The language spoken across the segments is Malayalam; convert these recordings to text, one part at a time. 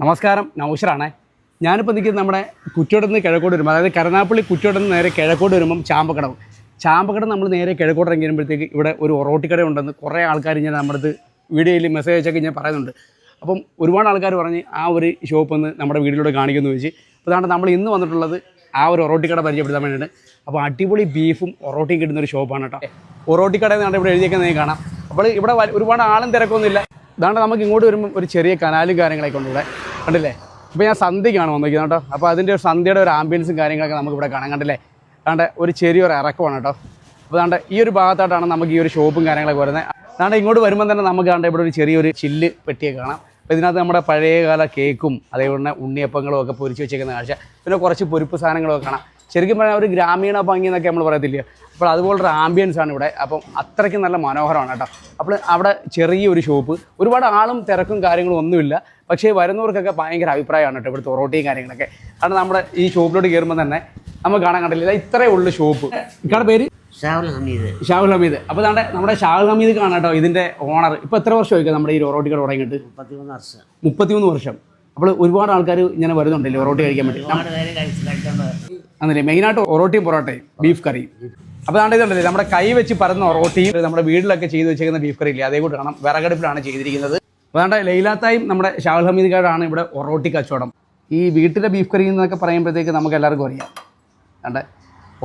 നമസ്കാരം നൗഷറാണേ ഞാനിപ്പോൾ നിൽക്കുന്നത് നമ്മുടെ കുറ്റോട് നിന്ന് കിഴക്കോട്ട് വരുമ്പോൾ അതായത് കരുനാപ്പള്ളി കുറ്റോട് നിന്ന് നേരെ കിഴക്കോട് വരുമ്പം ചാമ്പക്കടവ്. ചാമ്പക്കടം നമ്മൾ നേരെ കിഴക്കോട്ട് ഇറങ്ങി വരുമ്പോഴത്തേക്ക് ഇവിടെ ഒരു ഒറോട്ടിക്കട ഉണ്ടെന്ന് കുറേ ആൾക്കാർ ഇങ്ങനെ നമ്മുടെ അടുത്ത് വീഡിയോയിൽ മെസ്സേജ് അയച്ചൊക്കെ ഞാൻ പറയുന്നുണ്ട്. അപ്പം ഒരുപാട് ആൾക്കാർ പറഞ്ഞ് ആ ഒരു ഷോപ്പ് ഒന്ന് നമ്മുടെ വീട്ടിലൂടെ കാണിക്കുന്നു വെച്ച് അതാണ് നമ്മൾ ഇന്ന് വന്നിട്ടുള്ളത് ആ ഒരു ഒറോട്ടിക്കട പരിചയപ്പെടുത്താൻ വേണ്ടിയിട്ട് അപ്പോൾ അടിപൊളി ബീഫും ഒറോട്ടിയും കിട്ടുന്ന ഒരു ഷോപ്പാണ് കേട്ടോ. ഒറോട്ടിക്കട എന്നാണ് ഇവിടെ എഴുതിയേക്കുന്നത് കാണാം. അപ്പോൾ ഇവിടെ ഒരുപാട് ആളും തിരക്കൊന്നുമില്ല. ഇതാണ്ട് നമുക്ക് ഇങ്ങോട്ട് വരുമ്പോൾ ഒരു ചെറിയ കനാലും കാര്യങ്ങളൊക്കെ ഉണ്ട് കണ്ടില്ലേ? ഇപ്പോൾ ഞാൻ സന്ധ്യക്കാണ് വന്നിരിക്കുന്നത് കേട്ടോ. അപ്പോൾ അതിന്റെ ഒരു സന്ധ്യയുടെ ഒരു ആംബിയൻസും കാര്യങ്ങളൊക്കെ നമുക്ക് ഇവിടെ കാണാൻ കണ്ടില്ലേ? അതാണ്ട് ഒരു ചെറിയൊരു ഇറക്കമാണ് കേട്ടോ. അപ്പോൾ അതാണ്ട് ഈ ഒരു ഭാഗത്തായിട്ടാണ് നമുക്ക് ഈ ഒരു ഷോപ്പും കാര്യങ്ങളൊക്കെ വരുന്നത്. അതാണ്ട് ഇങ്ങോട്ട് വരുമ്പോൾ തന്നെ നമുക്ക് കണ്ട ഇവിടെ ഒരു ചെറിയൊരു ചില്ല് പെട്ടിയൊക്കെ കാണാം. അപ്പോൾ ഇതിനകത്ത് നമ്മുടെ പഴയകാല കേക്കും അതേപോലെ തന്നെ ഉണ്ണിയപ്പങ്ങളും ഒക്കെ പൊരിച്ച് വെച്ചേക്കുന്ന കാഴ്ച. പിന്നെ കുറച്ച് പൊരിപ്പ് സാധനങ്ങളൊക്കെ കാണാം. ശരിക്കും പറഞ്ഞാൽ ഒരു ഗ്രാമീണ ഭംഗി എന്നൊക്കെ നമ്മൾ പറയത്തില്ല? അപ്പോൾ അതുപോലൊരു ആംബിയൻസ് ആണ് ഇവിടെ. അപ്പം അത്രയ്ക്ക് നല്ല മനോഹരമാണ് കേട്ടോ. അപ്പോൾ അവിടെ ചെറിയൊരു ഷോപ്പ് ഒരുപാട് ആളും തിരക്കും കാര്യങ്ങളും ഒന്നുമില്ല. പക്ഷേ വരുന്നവർക്കൊക്കെ ഭയങ്കര അഭിപ്രായമാണ് കേട്ടോ ഇവിടുത്തെ ഒറോട്ടിയും കാര്യങ്ങളൊക്കെ. കാരണം നമ്മുടെ ഈ ഷോപ്പിലോട്ട് കയറുമ്പോൾ തന്നെ നമുക്ക് കാണാൻ കണ്ടില്ല? ഇതാ ഇത്രയേ ഉള്ളൂ ഷോപ്പ് ഇക്കാടെ പേര്? ഹമീദ്. ഷാഹുൽ ഹമീദ്. അപ്പോൾ നമ്മുടെ നമ്മുടെ ഷാഹുൽ ഹമീദ് കാണാം കേട്ടോ ഇതിന്റെ ഓണർ ഇപ്പോൾ എത്ര വർഷമായിരിക്കും നമ്മുടെ ഈ ഒറോട്ടിക്കട തുടങ്ങിയിട്ട്? മുപ്പത്തിമൂന്ന് വർഷം. മുപ്പത്തിമൂന്ന് വർഷം. അപ്പോൾ ഒരുപാട് ആൾക്കാർ ഇങ്ങനെ വരുന്നുണ്ടല്ലോ ഒറോട്ടി കഴിക്കാൻ വേണ്ടി? അന്നല്ലേ? മെയിനായിട്ട് ഒറോട്ടിയും പൊറോട്ടയും ബീഫ് കറിയും അപ്പോൾ അതാണ്ട് ഇതുണ്ടല്ലേ? നമ്മുടെ കൈ വെച്ച് പരന്ന ഒറോട്ടിയും നമ്മുടെ വീട്ടിലൊക്കെ ചെയ്ത് വെച്ചേക്കുന്ന ബീഫ് കറി ഇല്ലേ? അതേ കാണാം വിറകടുപ്പിലാണ് ചെയ്തിരിക്കുന്നത്. അതാണ്ട് ലൈലാത്തായും നമ്മുടെ ഷാഹുൽ ഹമീദ്കാരാണ് ഇവിടെ ഒറോട്ടി കച്ചവടം. ഈ വീട്ടിലെ ബീഫ് കറി എന്നൊക്കെ പറയുമ്പോഴത്തേക്ക് നമുക്ക് എല്ലാവർക്കും അറിയാം. അതാണ്ട്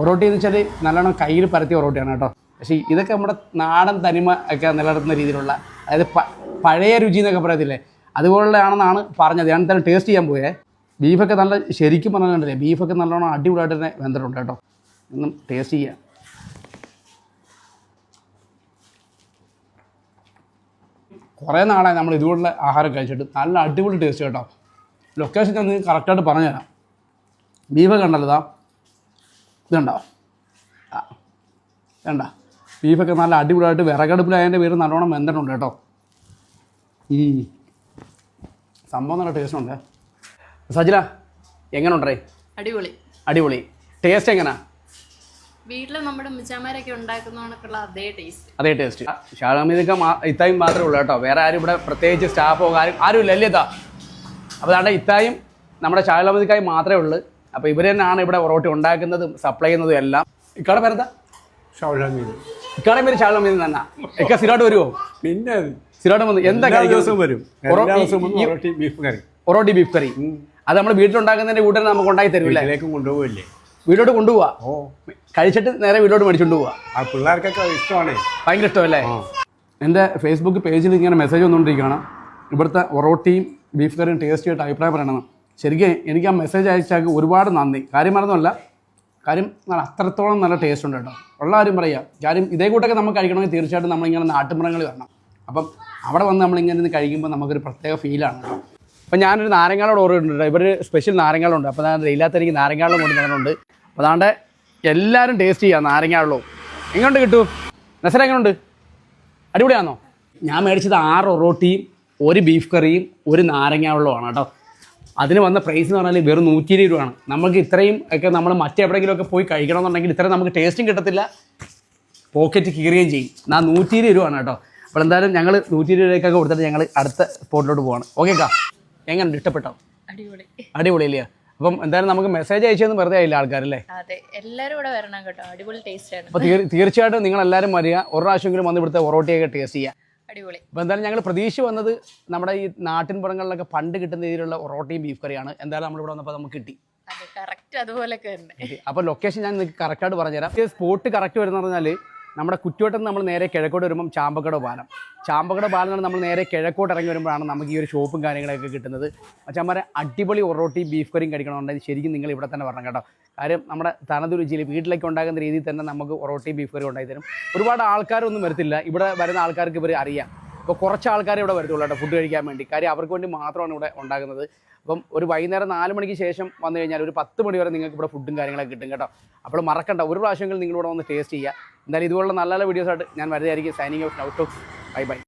ഒറോട്ടി എന്ന് വെച്ചാൽ നല്ലോണം കയ്യിൽ പരത്തിയ ഒറോട്ടിയാണ് കേട്ടോ. പക്ഷേ ഇതൊക്കെ നമ്മുടെ നാടൻ തനിമ ഒക്കെ നിലനിർത്തുന്ന രീതിയിലുള്ള അതായത് പഴയ രുചി എന്നൊക്കെ പറയത്തില്ലേ? അതുപോലെയാണെന്നാണ് പറഞ്ഞത്. ഞാൻ തന്നെ ടേസ്റ്റ് ചെയ്യാൻ പോയേ. ബീഫൊക്കെ നല്ല ശരിക്കും പറഞ്ഞാൽ കണ്ടില്ലേ ബീഫൊക്കെ നല്ലോണം അടിപൊളിയായിട്ട് തന്നെ വെന്തിട്ടുണ്ട് കേട്ടോ. ഒന്നും ടേസ്റ്റ് ചെയ്യാം. കുറേ നാളായി നമ്മൾ ഇതുപോലുള്ള ആഹാരം കഴിച്ചിട്ട് നല്ല അടിപൊളി ടേസ്റ്റ് കേട്ടോ. ലൊക്കേഷൻ ഞാൻ നിങ്ങൾക്ക് കറക്റ്റായിട്ട് പറഞ്ഞുതരാം. ബീഫൊക്കെ ഉണ്ടല്ലോ ഇതാ. ഇതുണ്ടോ? ആ വേണ്ട ബീഫൊക്കെ നല്ല അടിപൊളിയായിട്ട് വിറകടുപ്പിലായതിന്റെ പേര് നല്ലോണം വെന്തിട്ടുണ്ട് കേട്ടോ. ഈ സംഭവം നല്ല ടേസ്റ്റ് ഉണ്ട്. സജില എങ്ങനെയുണ്ടേ അടിപൊളി. അടിപൊളി. ടേസ്റ്റ് എങ്ങനാ? വീട്ടിൽ നമ്മുടെ മിച്ചാമാരൊക്കെ ഉണ്ടാക്കുന്നതൊക്കെയുള്ള അതേ ടേസ്റ്റ് അതേ ടേസ്റ്റ് ഷാഹമീദൊക്കെ ഇത്തായും മാത്രമേ ഉള്ളൂ കേട്ടോ. വേറെ ആരും ഇവിടെ പ്രത്യേകിച്ച് സ്റ്റാഫോ ആരും ആരും ഇല്ല അല്ലേ അപ്പോൾ അതാണ്ട് ഇത്തായും നമ്മുടെ ഷാഹമീദിക്കായി മാത്രമേ ഉള്ളൂ. അപ്പോൾ ഇവർ തന്നെയാണ് ഇവിടെ പൊറോട്ട ഉണ്ടാക്കുന്നതും സപ്ലൈ ചെയ്യുന്നതും എല്ലാം. ഇക്കാടെ പേരെന്താ? ഷൗലാമീൻ ഇക്കാടെ പേര് ഷാഹമീദ് തന്നെ. ഇക്ക സ്ഥിരമായിട്ട് വരുമോ പിന്നെ സ്ഥിരമായിട്ട് വന്ന് എന്താ ദിവസവും വരും. ഒറോട്ടി ബീഫ് കറി പൊറോട്ടി ബീഫ് കറി അത് നമ്മൾ വീട്ടിലുണ്ടാക്കുന്നതിന്റെ കൂടെ നമുക്ക് ഉണ്ടാക്കി തരൂല്ലേ? വീട്ടിലേക്ക് കൊണ്ടുപോകില്ലേ വീട്ടിലോട്ട് കൊണ്ടുപോവാ. ഓ. കഴിച്ചിട്ട് നേരെ വീടോട് മേടിച്ചോണ്ട് പോവാ. ആ പിള്ളേർക്കൊക്കെ ഇഷ്ടമാണ്. ഭയങ്കര ഇഷ്ടമല്ലേ? എന്റെ ഫേസ്ബുക്ക് പേജിൽ ഇങ്ങനെ മെസ്സേജ് വന്നുകൊണ്ടിരിക്കുകയാണ് ഇവിടുത്തെ ഒറോട്ടിയും ബീഫ് കറിയും ടേസ്റ്റ് ചെയ്തിട്ട് അഭിപ്രായം പറയണമെന്ന് ശരിക്കും എനിക്ക് ആ മെസ്സേജ് അയച്ചാൽ ഒരുപാട് നന്ദി. കാര്യം മറന്നല്ല കാര്യം നല്ല അത്രത്തോളം നല്ല ടേസ്റ്റ് ഉണ്ട് കേട്ടോ. ഉള്ള കാര്യം പറയുക കാര്യം ഇതേ കൂട്ടൊക്കെ നമുക്ക് കഴിക്കണമെങ്കിൽ തീർച്ചയായിട്ടും നമ്മളിങ്ങനെ നാട്ടുമൃഗങ്ങൾ വരണം അപ്പം അവിടെ വന്ന് നമ്മളിങ്ങനെ കഴിക്കുമ്പോൾ നമുക്കൊരു പ്രത്യേക ഫീലാണ് കേട്ടോ അപ്പം ഞാനൊരു നാരങ്ങാളോട് ഓർഡർ ഇട്ടിട്ടുണ്ട്. ഇവർ സ്പെഷ്യൽ നാരങ്ങാളുണ്ട്. അപ്പോൾ ഞാൻ ഇല്ലാത്ത എനിക്ക് നാരങ്ങാളും കൊണ്ട് തന്നിട്ടുണ്ട് അപ്പോൾ അതാണ്ട് എല്ലാവരും ടേസ്റ്റ് ചെയ്യാം നാരങ്ങാളോ. എങ്ങോട്ട് കിട്ടൂ? നസര എങ്ങനെയുണ്ട് അടിപൊളിയാണോ ഞാൻ മേടിച്ചത് ആറ് ഒറോട്ടിയും ഒരു ബീഫ് കറിയും ഒരു നാരങ്ങ വെള്ളമാണ് കേട്ടോ. അതിന് വന്ന പ്രൈസ് എന്ന് പറഞ്ഞാൽ വെറും നൂറ്റി ഇരുപത് രൂപയാണ്. നമുക്ക് ഇത്രയും ഒക്കെ നമ്മൾ മറ്റെവിടെയെങ്കിലുമൊക്കെ പോയി കഴിക്കണം എന്നുണ്ടെങ്കിൽ ഇത്രയും നമുക്ക് ടേസ്റ്റും കിട്ടത്തില്ല. പോക്കറ്റ് കീറുകയും ചെയ്യും. എന്നാൽ നൂറ്റി ഇരുപത് രൂപയാണ് കേട്ടോ. അപ്പോൾ എന്തായാലും ഞങ്ങൾ നൂറ്റി ഇരുപത് രൂപയ്ക്കൊക്കെ കൊടുത്തിട്ട് ഞങ്ങൾ അടുത്ത സ്പോട്ടിലോട്ട് പോവാണ്. ഓക്കെ കാ എങ്ങനെയുണ്ട് ഇഷ്ടപ്പെട്ടോ? അടിപൊളി. ഇല്ല അപ്പം എന്തായാലും നമുക്ക് മെസ്സേജ് അയച്ചതെന്ന് വെറുതെ ആയില്ല ആൾക്കാരല്ലേ? അപ്പോൾ തീർച്ചയായിട്ടും നിങ്ങൾ എല്ലാവരും വരിക. ഒരു പ്രാവശ്യമെങ്കിലും വന്ന് ഇവിടുത്തെ ഒറോട്ടിയൊക്കെ ടേസ്റ്റ് ചെയ്യുക അടിപൊളി. അപ്പോൾ എന്തായാലും ഞങ്ങൾ പ്രതീക്ഷ വന്നത് നമ്മുടെ ഈ നാട്ടിൻ പുറങ്ങളിലൊക്കെ പണ്ട് കിട്ടുന്ന രീതിയിലുള്ള റോട്ടിയും ബീഫ് കറിയാണ്. എന്തായാലും നമ്മളിവിടെ വന്നപ്പോൾ നമുക്ക് കിട്ടി. കറക്റ്റ് അതുപോലെ അപ്പോൾ ലൊക്കേഷൻ ഞാൻ നിങ്ങൾക്ക് കറക്റ്റായിട്ട് പറഞ്ഞുതരാം. സ്പോട്ട് കറക്റ്റ് വരുന്ന പറഞ്ഞാൽ നമ്മുടെ കുറ്റുവട്ടം നമ്മൾ നേരെ കിഴക്കോട്ട് വരുമ്പം ചാമ്പക്കട പാലം. ചാമ്പക്കട പാലം നമ്മൾ നേരെ കിഴക്കോട്ട് ഇറങ്ങി വരുമ്പോഴാണ് നമുക്ക് ഈ ഒരു ഷോപ്പും കാര്യങ്ങളൊക്കെ കിട്ടുന്നത്. അച്ഛന്മാരെ അടിപൊളി ഒറോട്ടി ബീഫ് കറിയും കഴിക്കണമെന്നുണ്ടെങ്കിൽ ശരിക്കും നിങ്ങൾ ഇവിടെ തന്നെ വരണം കേട്ടോ. കാര്യം നമ്മുടെ തനത് രുചിയിൽ വീട്ടിലേക്ക് ഉണ്ടാകുന്ന രീതിയിൽ തന്നെ നമുക്ക് ഒറോട്ടി ബീഫ് കറി ഉണ്ടായി തരും. ഒരുപാട് ആൾക്കാരൊന്നും വരത്തില്ല. ഇവിടെ വരുന്ന ആൾക്കാർക്ക് ഇവർ അറിയാം. അപ്പോൾ കുറച്ച് ആൾക്കാരെ ഇവിടെ വരത്തുള്ളൂ കേട്ടോ ഫുഡ് കഴിക്കാൻ വേണ്ടി. കാര്യം അവർക്ക് വേണ്ടി മാത്രമാണ് ഇവിടെ ഉണ്ടാകുന്നത്. അപ്പം ഒരു വൈകുന്നേരം നാല് മണിക്ക് ശേഷം വന്നു കഴിഞ്ഞാൽ ഒരു പത്ത് മണി വരെ നിങ്ങൾക്ക് ഇവിടെ ഫുഡും കാര്യങ്ങളൊക്കെ കിട്ടും കേട്ടോ. അപ്പോൾ മറക്കണ്ട ഒരു പ്രാവശ്യമെങ്കിലും നിങ്ങളിവിടെ വന്ന് ടേസ്റ്റ് ചെയ്യുക. എന്തായാലും ഇതുപോലുള്ള നല്ല നല്ല വീഡിയോസായിട്ട് ഞാൻ വരുന്നതായിരിക്കും. Signing off now talks bye bye